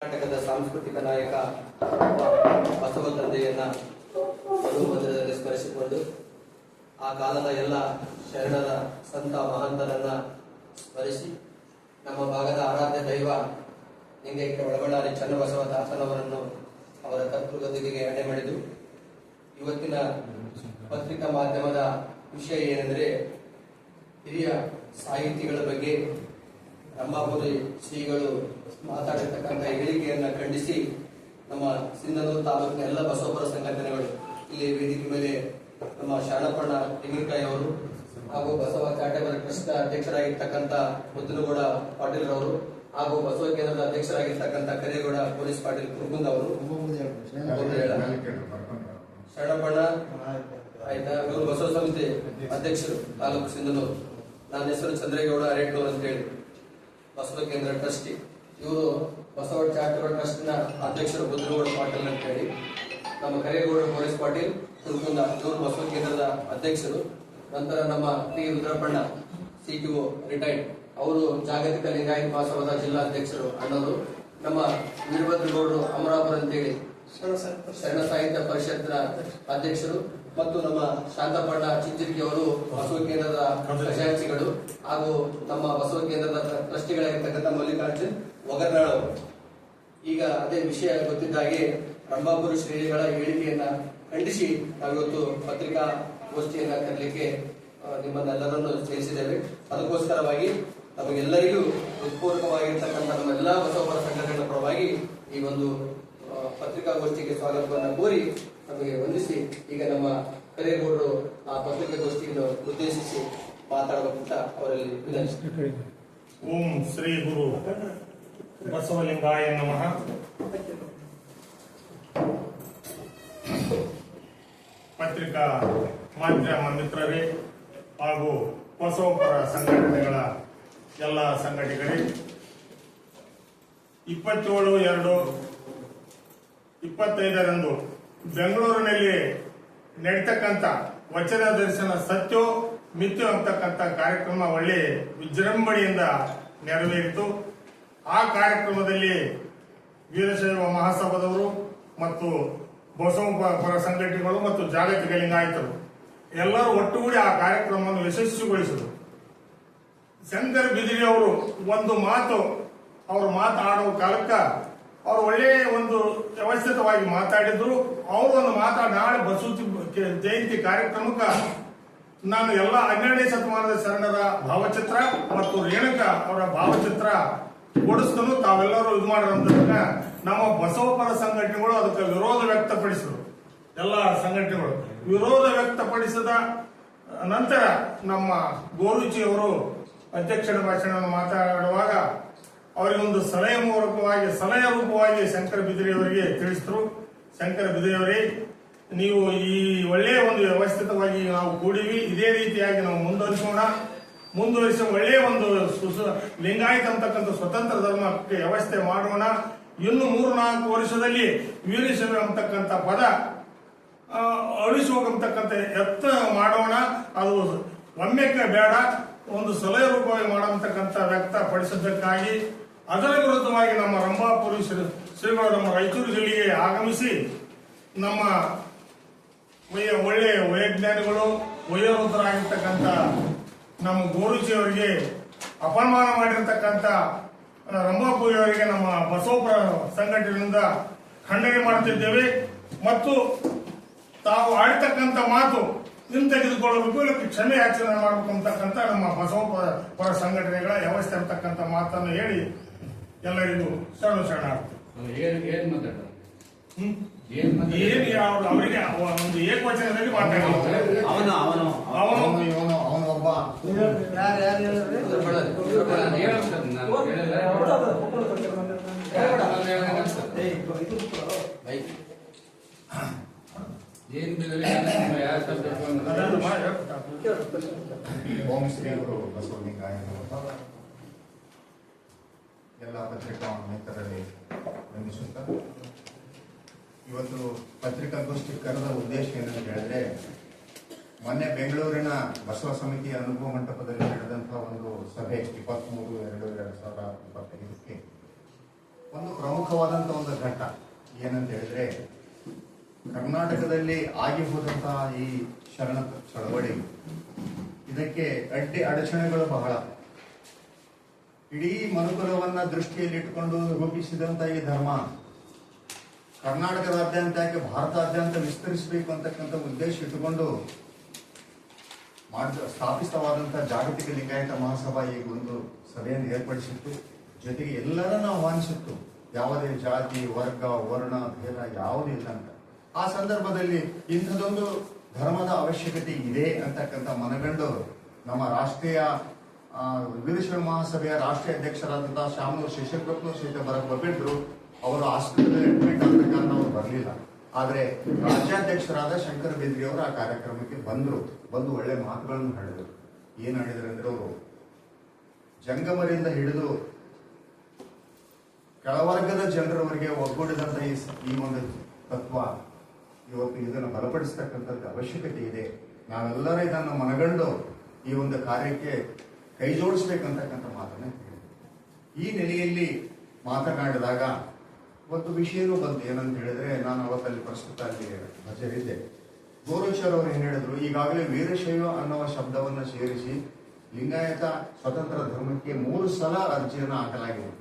ಕರ್ನಾಟಕದ ಸಾಂಸ್ಕೃತಿಕ ನಾಯಕ ಬಸವ ತಂದೆಯನ್ನ ಮಧುಮಂದಿರದಲ್ಲಿ ಸ್ಮರಿಸಿಕೊಂಡು ಆ ಕಾಲದ ಎಲ್ಲ ಶರಣರ ಸಂತ ಮಹಂತರನ್ನ ಸ್ಮರಿಸಿ ನಮ್ಮ ಭಾಗದ ಆರಾಧ್ಯ ದೈವ ಲಿಂಗೈಕ್ಯ ಒಳಬಳ್ಳಾರಿ ಚನ್ನಬಸವ ದಾಸನವರನ್ನು ಅವರ ತತ್ವಗತಿಗೆ ಅಡೆ ಮಾಡಿದರು ಇವತ್ತಿನ ಪತ್ರಿಕಾ ಮಾಧ್ಯಮದ ವಿಷಯ ಏನೆಂದರೆ ಹಿರಿಯ ಸಾಹಿತಿಗಳ ಬಗ್ಗೆ ರಂಭಾಪುರಿ ಶ್ರೀಗಳು ಮಾತಾಡಿರ್ತಕ್ಕಂಥ ಹೇಳಿಕೆಯನ್ನ ಖಂಡಿಸಿ ನಮ್ಮ ಸಿಂಧನೂರು ತಾಲೂಕಿನ ಎಲ್ಲ ಬಸವಪುರ ಸಂಘಟನೆಗಳು, ಇಲ್ಲಿ ವೇದಿಕೆ ಮೇಲೆ ನಮ್ಮ ಶರಣಪ್ಪಣ್ಣ ತೆಂಗಿನಕಾಯಿ ಅವರು ಹಾಗೂ ಬಸವ ಚಾಟೆಬರ ಟ್ರಸ್ಟ್ ಅಧ್ಯಕ್ಷರಾಗಿರ್ತಕ್ಕಂಥ ಮುದ್ದನಗೌಡ ಪಾಟೀಲ್ ರವರು ಹಾಗೂ ಬಸವ ಕೇಂದ್ರದ ಅಧ್ಯಕ್ಷರಾಗಿರ್ತಕ್ಕಂಥ ಕರೇಗೌಡ ಪೊಲೀಸ್ ಪಾಟೀಲ್ ಕುರುಕುಂದ್ ಅವರು. ಶರಣಪ್ಪಣ್ಣ ಆಯ್ತಾ? ಇವರು ಬಸವ ಸಮಿತಿ ಅಧ್ಯಕ್ಷರು, ತಾಲೂಕು ಸಿಂಧನೂರು. ನನ್ನ ಹೆಸರು ಚಂದ್ರೇಗೌಡ ಅರೇಟ್ನೂರ್ ಅಂತ ಹೇಳಿ ಬಸವ ಕೇಂದ್ರ ಟ್ರಸ್ಟಿ. ಇವರು ಬಸವ ಚಾರಿಟಬಲ್ ಟ್ರಸ್ಟ್ನ ಅಧ್ಯಕ್ಷರು ಬುದ್ರಗೌಡ ಪಾಟೀಲ್ ಅಂತೇಳಿ. ನಮ್ಮ ಕರೇಗೌಡ ಪೊಲೀಸ್ ಪಾಟೀಲ್ ತುರ್ಕುಂದ ಇವರು ಬಸವ ಕೇಂದ್ರದ ಅಧ್ಯಕ್ಷರು. ನಂತರ ನಮ್ಮ P Rudrappanna C T O retired. ಅವರು ಜಾಗತಿಕ ಲಿಂಗಾಯತ್ ಮಹೋತ್ಸವದ ಜಿಲ್ಲಾಧ್ಯಕ್ಷರು ಅಣ್ಣವರು ನಮ್ಮ ವೀರಭದ್ರಗೌಡರು ಅಮರಾಪುರ ಅಂತೇಳಿ. ಶರಣ ಸಾಹಿತ್ಯ ಪರಿಷತ್ನ ಅಧ್ಯಕ್ಷರು. ಮತ್ತು ನಮ್ಮ ಶಾಂತಪಣ್ಣ ಚಿಂಚಿರ್ಗಿ ಅವರು ಬಸವ ಕೇಂದ್ರದ ಖಜಾಂಚಿಗಳು ಹಾಗೂ ನಮ್ಮ ಬಸವ ಕೇಂದ್ರದ ಟ್ರಸ್ಟಿಗಳಾಗಿರ್ತಕ್ಕಂಥ ಮಲ್ಲಿಕಾರ್ಜುನ್ ಒಗರ್ನಾಳ್ ಅವರು. ಈಗ ಅದೇ ವಿಷಯ ಗೊತ್ತಿದ್ದ ಹಾಗೆ ರಂಭಾಪುರ ಶ್ರೀಗಳ ಹೇಳಿಕೆಯನ್ನ ಖಂಡಿಸಿ ನಾವಿವತ್ತು ಪತ್ರಿಕಾ ಗೋಷ್ಠಿಯನ್ನ ಕರೀಲಿಕ್ಕೆ ನಿಮ್ಮನ್ನೆಲ್ಲರನ್ನು ಸೇರಿಸಿದ್ದೇವೆ. ಅದಕ್ಕೋಸ್ಕರವಾಗಿ ನಮಗೆಲ್ಲರಿಗೂ ನಮ್ಮ ಎಲ್ಲಾ ಬಸವರ ಸಂಘಟನೆಗಳ ಪರವಾಗಿ ಈ ಒಂದು ಪತ್ರಿಕಾಗೋಷ್ಠಿಗೆ ಸ್ವಾಗತವನ್ನು ಕೋರಿ ನಮಗೆ ವಂದಿಸಿ ಈಗ ನಮ್ಮ ಕರೇಗೌಡರು ಆ ಪತ್ರಿಕಾಗೋಷ್ಠಿಯನ್ನು ಉದ್ದೇಶಿಸಿ ಮಾತಾಡಬೇಕಂತ ಅವರಲ್ಲಿ ಓಂ ಶ್ರೀ ಗುರು ಬಸವಲಿಂಗಾಯ ನಮಃ. ಪತ್ರಿಕಾ ಮಾಧ್ಯಮ ಮಿತ್ರರೇ ಹಾಗೂ ಬಸವಪರ ಸಂಘಟನೆಗಳ ಎಲ್ಲ ಸಂಘಟನೆಗಳೇ ಇಪ್ಪತ್ತೇಳು ಎರಡು, ಇಪ್ಪತ್ತೈದರಂದು ಬೆಂಗಳೂರಿನಲ್ಲಿ ನಡೀತಕ್ಕಂಥ ವಚನ ದರ್ಶನ ಸತ್ಯೋ ಮಿಥ್ಯೋ ಅಂತಕ್ಕಂಥ ಕಾರ್ಯಕ್ರಮ ಒಳ್ಳೆ ವಿಜೃಂಭಣೆಯಿಂದ ನೆರವೇರಿತು. ಆ ಕಾರ್ಯಕ್ರಮದಲ್ಲಿ ವೀರಶೈವ ಮಹಾಸಭಾದವರು ಮತ್ತು ಬಸವ ಪರ ಸಂಘಟನೆಗಳು ಮತ್ತು ಜಾಗತಿಕ ಲಿಂಗಾಯತರು ಎಲ್ಲರೂ ಒಟ್ಟುಗೂಡಿ ಆ ಕಾರ್ಯಕ್ರಮವನ್ನು ಯಶಸ್ವಿಗೊಳಿಸಿದರು. ಶಂಕರ್ ಬಿದಿರಿ ಅವರು ಒಂದು ಮಾತು, ಅವರು ಮಾತಾಡುವ ಕಾಲಕ್ಕ ಅವರು ಒಳ್ಳೆಯ ಒಂದು ವ್ಯವಸ್ಥಿತವಾಗಿ ಮಾತಾಡಿದ್ರು, ಅವರು ಒಂದು ಮಾತಾಡಿ ನಾಳೆ ಬಸವ ಜಯಂತಿ ಕಾರ್ಯಕ್ರಮಕ್ಕ ನಾನು ಎಲ್ಲ ಹನ್ನೆರಡನೇ ಶತಮಾನದ ಶರಣರ ಭಾವಚಿತ್ರ ಮತ್ತು ರೇಣುಕ ಅವರ ಭಾವಚಿತ್ರ ಕೊಡಿಸ್ತನು ತಾವೆಲ್ಲರೂ ಇದು ಮಾಡಿರೋದನ್ನ ನಮ್ಮ ಬಸವಪರ ಸಂಘಟನೆಗಳು ಅದಕ್ಕೆ ವಿರೋಧ ವ್ಯಕ್ತಪಡಿಸಿದರು. ಎಲ್ಲ ಸಂಘಟನೆಗಳು ವಿರೋಧ ವ್ಯಕ್ತಪಡಿಸಿದ ನಂತರ ನಮ್ಮ ಗೋರುಚಿ ಅವರು ಅಧ್ಯಕ್ಷರ ಭಾಷಣವನ್ನು ಮಾತಾಡುವಾಗ ಅವರಿಗೊಂದು ಸಲಹೆ ಮೂಲಕವಾಗಿ ಸಲಹೆ ರೂಪವಾಗಿ ಶಂಕರ ಬಿದಿರಿ ಅವರಿಗೆ ತಿಳಿಸಿದ್ರು. ಶಂಕರ ಬಿದಿರಿಯವರೇ, ನೀವು ಈ ಒಳ್ಳೆಯ ಒಂದು ವ್ಯವಸ್ಥಿತವಾಗಿ ನಾವು ಕೂಡಿವಿ ಇದೇ ರೀತಿಯಾಗಿ ನಾವು ಮುಂದುವರಿಸೋಣ. ಮುಂದುವರಿಸಿ ಒಳ್ಳೆಯ ಒಂದು ಲಿಂಗಾಯತ ಅಂತಕ್ಕಂಥ ಸ್ವತಂತ್ರ ಧರ್ಮಕ್ಕೆ ವ್ಯವಸ್ಥೆ ಮಾಡೋಣ. ಇನ್ನು ಮೂರು ನಾಲ್ಕು ವರ್ಷದಲ್ಲಿ ವೀರಶೈವ ಅಂತಕ್ಕಂಥ ಪದ ಅಳಿಸಿ ಹೋಗತಕ್ಕಂಥ ಯತ್ನ ಮಾಡೋಣ. ಅದು ಒಮ್ಮೆಕ್ಕೆ ಬೇಡ. ಒಂದು ಸಲಹೆ ರೂಪವಾಗಿ ಮಾಡತಕ್ಕಂಥ ವ್ಯಕ್ತಪಡಿಸಿದ್ದಕ್ಕಾಗಿ ಅದರ ವಿರುದ್ಧವಾಗಿ ನಮ್ಮ ರಂಭಾಪುರಿ ಶ್ರೀ ಶ್ರೀಗಳು ನಮ್ಮ ರಾಯಚೂರು ಜಿಲ್ಲೆಗೆ ಆಗಮಿಸಿ ನಮ್ಮ ಒಳ್ಳೆಯ ವಯೋಜ್ಞಾನಿಗಳು, ವಯೋವೃದ್ಧರಾಗಿರ್ತಕ್ಕಂಥ ನಮ್ಮ ಗೋರುಜಿ ಅವರಿಗೆ ಅಪಮಾನ ಮಾಡಿರ್ತಕ್ಕಂಥ ರಂಭಾಪುರಿಯವರಿಗೆ ನಮ್ಮ ಬಸವಪುರ ಸಂಘಟನೆಯಿಂದ ಖಂಡನೆ ಮಾಡುತ್ತಿದ್ದೇವೆ. ಮತ್ತು ತಾವು ಆಡ್ತಕ್ಕಂಥ ಮಾತು ಹಿಂತೆಗೆದುಕೊಳ್ಳಬೇಕು ಇಲ್ಲ ಕ್ಷಮೆ ಯಾಚನೆ ಮಾಡಬೇಕು ಅಂತಕ್ಕಂಥ ನಮ್ಮ ಬಸವ ಪರ- ಪರ ಸಂಘಟನೆಗಳ ವ್ಯವಸ್ಥೆ ಅಂತಕ್ಕಂಥ ಮಾತನ್ನು ಹೇಳಿ ಎಲ್ಲರಿಗೂ ಶರಣ ಸಣ್ಣ ಏನ್ ಏನು ಏನು ಹ್ಮ್? ಏನ್ ಮಾತಾಡ್ತಾರೆ? ಏನು ಯಾವ ಅವರಿಗೆ ಅವ ಒಂದು ಏಕವಚನದಲ್ಲಿ ಮಾತಾಡಿದ್ದಾರೆ ಅವನು ಅವನು ಅವನು ಅವನು ಇವನು ಅವನು ಒಬ್ಬ ಯಾರು ಬೈ. ಏನ್. ಓಂ ಶ್ರೀ ಗುರು ಬಸವಲಿಂಗಾಯ. ಎಲ್ಲ ಪತ್ರಿಕಾ ಮಿತ್ರರಲ್ಲಿ ವಂದಿಸುತ್ತಾ ಇವತ್ತು ಪತ್ರಿಕಾಗೋಷ್ಠಿ ಕರೆದ ಉದ್ದೇಶ ಏನಂತ ಹೇಳಿದ್ರೆ, ಮೊನ್ನೆ ಬೆಂಗಳೂರಿನ ಬಸವ ಸಮಿತಿಯ ಅನುಭವ ಮಂಟಪದಲ್ಲಿ ನಡೆದಂತಹ ಒಂದು ಸಭೆ, ಇಪ್ಪತ್ಮೂರು, ಎರಡು ಎರಡು ಸಾವಿರದ ಇಪ್ಪತ್ತೈದಕ್ಕೆ ಒಂದು ಪ್ರಮುಖವಾದಂತಹ ಒಂದು ಘಟ್ಟ ಏನಂತ ಹೇಳಿದ್ರೆ, ಕರ್ನಾಟಕದಲ್ಲಿ ಆಗಿ ಹೋದಂತಹ ಈ ಶರಣ ಚಳವಳಿ, ಇದಕ್ಕೆ ಅಡ್ಡಿ ಅಡಚಣೆಗಳು ಬಹಳ. ಇಡೀ ಮನುಕುಲವನ್ನ ದೃಷ್ಟಿಯಲ್ಲಿಟ್ಟುಕೊಂಡು ರೂಪಿಸಿದಂತ ಈ ಧರ್ಮ, ಕರ್ನಾಟಕದಾದ್ಯಂತ ಯಾಕೆ ಭಾರತಾದ್ಯಂತ ವಿಸ್ತರಿಸಬೇಕು ಅಂತಕ್ಕಂಥ ಉದ್ದೇಶ ಇಟ್ಟುಕೊಂಡು ಮಾಡಿದ ಸ್ಥಾಪಿತವಾದಂತಹ ಜಾಗತಿಕ ಲಿಂಗಾಯತ ಮಹಾಸಭಾ ಈಗ ಒಂದು ಸಭೆಯನ್ನು ಏರ್ಪಡಿಸಿತ್ತು. ಜೊತೆಗೆ ಎಲ್ಲರನ್ನ ಆಹ್ವಾನಿಸಿತ್ತು, ಯಾವುದೇ ಜಾತಿ, ವರ್ಗ, ವರ್ಣ, ಭೇದ ಯಾವುದೂ ಇಲ್ಲ ಅಂತ. ಆ ಸಂದರ್ಭದಲ್ಲಿ ಇಂಥದೊಂದು ಧರ್ಮದ ಅವಶ್ಯಕತೆ ಇದೆ ಅಂತಕ್ಕಂಥ ಮನಗಂಡು ನಮ್ಮ ರಾಷ್ಟ್ರೀಯ ಆ, ವೀರಶೈವ ಮಹಾಸಭೆಯ ರಾಷ್ಟ್ರೀಯ ಅಧ್ಯಕ್ಷರಾದಂತಹ ಶಾಮನೂರು ಶಶಿಕೃಷ್ಣ ಸಹಿತ ಬರಕ್ ಬರ್ಬಿಟ್ರು ಅವರು ಆಸ್ಪತ್ರೆಯಲ್ಲಿ ಅಡ್ಮಿಟ್ ಆದ ಕಾರಣ ಅವರು ಬರಲಿಲ್ಲ. ಆದ್ರೆ ರಾಜ್ಯಾಧ್ಯಕ್ಷರಾದ ಶಂಕರ್ ಬೇದ್ರಿ ಅವರು ಆ ಕಾರ್ಯಕ್ರಮಕ್ಕೆ ಬಂದರು. ಬಂದು ಒಳ್ಳೆ ಮಾತುಗಳನ್ನು ಹೇಳಿದರು. ಏನ್ ಹೇಳಿದ್ರು ಅಂದ್ರೆ ಅವರು ಜಂಗಮರಿಂದ ಹಿಡಿದು ಕೆಳವರ್ಗದ ಜನರವರೆಗೆ ಒಗ್ಗೂಡಿದಂತ ಈ ಒಂದು ತತ್ವ ಇವತ್ತು ಇದನ್ನು ಬಲಪಡಿಸ್ತಕ್ಕಂಥದ್ದು ಅವಶ್ಯಕತೆ ಇದೆ. ನಾವೆಲ್ಲರೂ ಇದನ್ನು ಮನಗಂಡು ಈ ಒಂದು ಕಾರ್ಯಕ್ಕೆ ಕೈ ಜೋಡಿಸ್ಬೇಕಂತಕ್ಕಂಥ ಮಾತನ್ನ. ಈ ನೆಲೆಯಲ್ಲಿ ಮಾತನಾಡಿದಾಗ ಒಂದು ವಿಷಯನೂ ಬಂತು. ಏನಂತ ಹೇಳಿದ್ರೆ, ನಾನು ಅವತ್ತಲ್ಲಿ ಪ್ರಸ್ತುತ ಅಲ್ಲಿ ಹಾಜರಿದ್ದೆ ಗೋರೇಶ್ವರ್ ಅವರು ಏನು ಹೇಳಿದ್ರು, ಈಗಾಗಲೇ ವೀರಶೈವ ಅನ್ನುವ ಶಬ್ದವನ್ನು ಸೇರಿಸಿ ಲಿಂಗಾಯತ ಸ್ವತಂತ್ರ ಧರ್ಮಕ್ಕೆ ಮೂರು ಸಲ ಅರ್ಜಿಯನ್ನು ಹಾಕಲಾಗಿದೆ.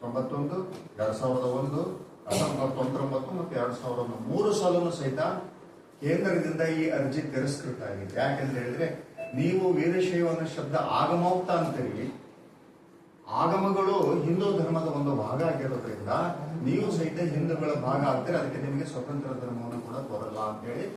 ತೊಂಬತ್ತೊಂದು, ಎರಡ್ ಸಾವಿರದ ಒಂದು ಹತ್ತೊಂಬತ್ತು ತೊಂಬತ್ತೊಂಬತ್ತು ಮತ್ತು ಎರಡ್ ಸಾವಿರದ ಒಂದು ಮೂರು ಸಲನು ಸಹಿತ ಕೇಂದ್ರದಿಂದ ಈ ಅರ್ಜಿ ತಿರಸ್ಕೃತ ಆಗಿದೆ. ಯಾಕೆಂತ ಹೇಳಿದ್ರೆ ನೀವು ವೀರಶೈವ ಅನ್ನೋ ಶಬ್ದ ಆಗಮೋಕ್ತ ಅಂತೀರಿ. ಆಗಮಗಳು ಹಿಂದೂ ಧರ್ಮದ ಒಂದು ಭಾಗ ಆಗಿರೋದ್ರಿಂದ ನೀವು ಸಹಿತ ಹಿಂದೂಗಳ ಭಾಗ ಆಗ್ತೀರಿ. ಅದಕ್ಕೆ ನಿಮಗೆ ಸ್ವತಂತ್ರ ಧರ್ಮವನ್ನು ಕೂಡ ಬರಲ್ಲ ಅಂತ ಹೇಳಿ